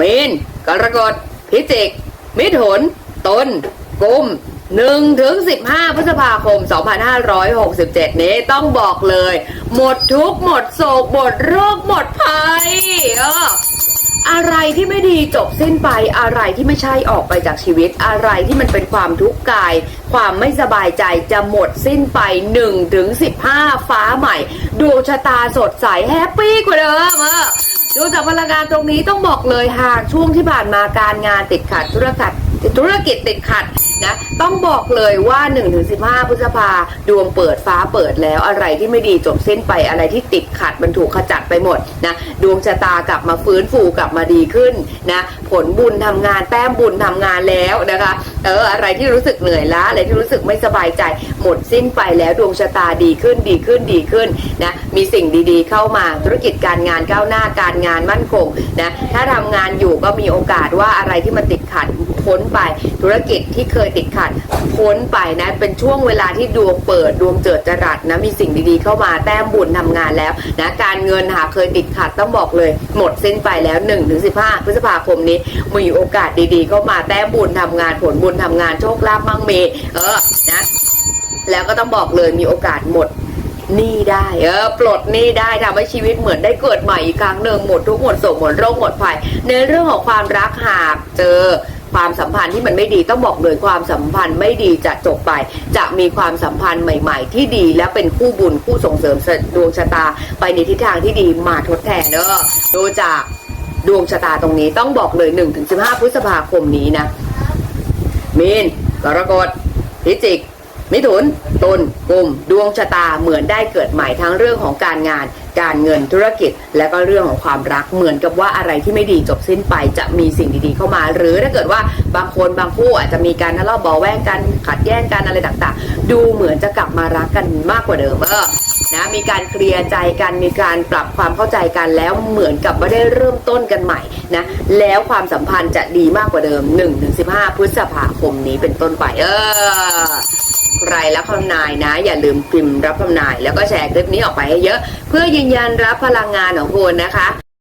มีนกรกฎพิจิก มิถุนตุลกุม1ถึง15 พฤษภาคม 2567 นี้ต้องบอกเลย หมดทุกข์หมดโศก หมดโรคหมดภัยเอออะไรที่ไม่ดีจบสิ้นไปอะไรที่ไม่ใช่ออกไปจากชีวิต อะไรที่มันเป็นความทุกข์กาย ความไม่สบายใจจะหมดสิ้นไป1ถึง15 ฟ้าใหม่ดวงชะตาสดใสแฮปปี้กว่าเดิมเออ ดูจากพลังงานตรงนี้ต้องบอกเลยหากช่วงที่ผ่านมาการงานติดขัดธุรกิจธุรกิจติดขัดนะต้องบอกเลยว่า 1-15 พฤษภาดวงเปิดฟ้าเปิดแล้วอะไรที่ไม่ดีจบสิ้นไปอะไรที่ติดขัดมันถูกขจัดไปหมดนะดวงชะตากลับมาฟื้นฟูกลับมาดีขึ้นนะ ผลบุญทำงาน แต้มบุญทำงานแล้วนะคะ เอออะไรที่รู้สึกเหนื่อยล้าอะไรที่รู้สึกไม่สบายใจ หมดสิ้นไปแล้วดวงชะตาดีขึ้นดีขึ้นดีขึ้นนะมีสิ่งดีๆ เข้ามาธุรกิจการงานก้าวหน้าการงานมั่นคงนะถ้าทำงานอยู่ก็มีโอกาสว่าอะไรที่มันติดขัดพ้นไป ธุรกิจที่เคยติดขัดพ้นไปนะเป็นช่วงเวลาที่ดวงเปิดดวงเจิดจรัสนะมีสิ่งดีๆ เข้ามาแต้มบุญทำงานแล้วนะการเงินหากเคยติดขัดต้องบอกเลย หมดสิ้นไปแล้ว 1-15 พฤษภาคมนี้มีโอกาสดีๆเข้ามาแต้มบุญทำงานผลบุญทำงานโชคลาภมั่งมีเออนะแล้วก็ต้องบอกเลยมีโอกาสหมดหนี้ได้เออปลดหนี้ได้ทำให้ชีวิตเหมือนได้เกิดใหม่อีกครั้งหนึ่งหมดทุกหมดโศกหมดโรคหมดภัยในเรื่องของความรักหากเจอความสัมพันธ์ที่มันไม่ดีต้องบอกเลยความสัมพันธ์ไม่ดีจะจบไป จะมีความสัมพันธ์ใหม่ ๆ ที่ดีและเป็นคู่บุญคู่ส่งเสริมดวงชะตา ไปในทิศทางที่ดีมาทดแทนเนอะดูจาก ดวงชะตาตรงนี้ต้องบอกเลย 1-15 พฤษภาคมนี้นะมีนกรกฎพิจิก มิถุนตุลกุมดวงชะตาเหมือนได้เกิดใหม่ทั้งเรื่องของการงาน การเงินธุรกิจ และก็เรื่องของความรักเหมือนกับว่าอะไรที่ไม่ดีจบสิ้นไปจะมีสิ่งดีๆเข้ามา หรือถ้าเกิดว่าบางคนบางคู่อาจจะมีการทะเลาะเบาแวงกันขัดแย้งกันอะไรต่างๆ ดูเหมือนจะกลับมารักกันมากกว่าเดิมเออ นะมีการเคลียร์ใจกันมีการปรับความเข้าใจกันแล้วเหมือนกับไม่ได้เริ่มต้นกันใหม่นะแล้วความสัมพันธ์จะดีมากกว่าเดิม 1-15 พฤษภาคมนี้เป็นต้นไปเออใครรับคำนายนะ อย่าลืมพิมพ์รับคำนาย แล้วก็แชร์คลิปนี้ออกไปให้เยอะ เพื่อยืนยันรับพลังงานของคุณนะคะ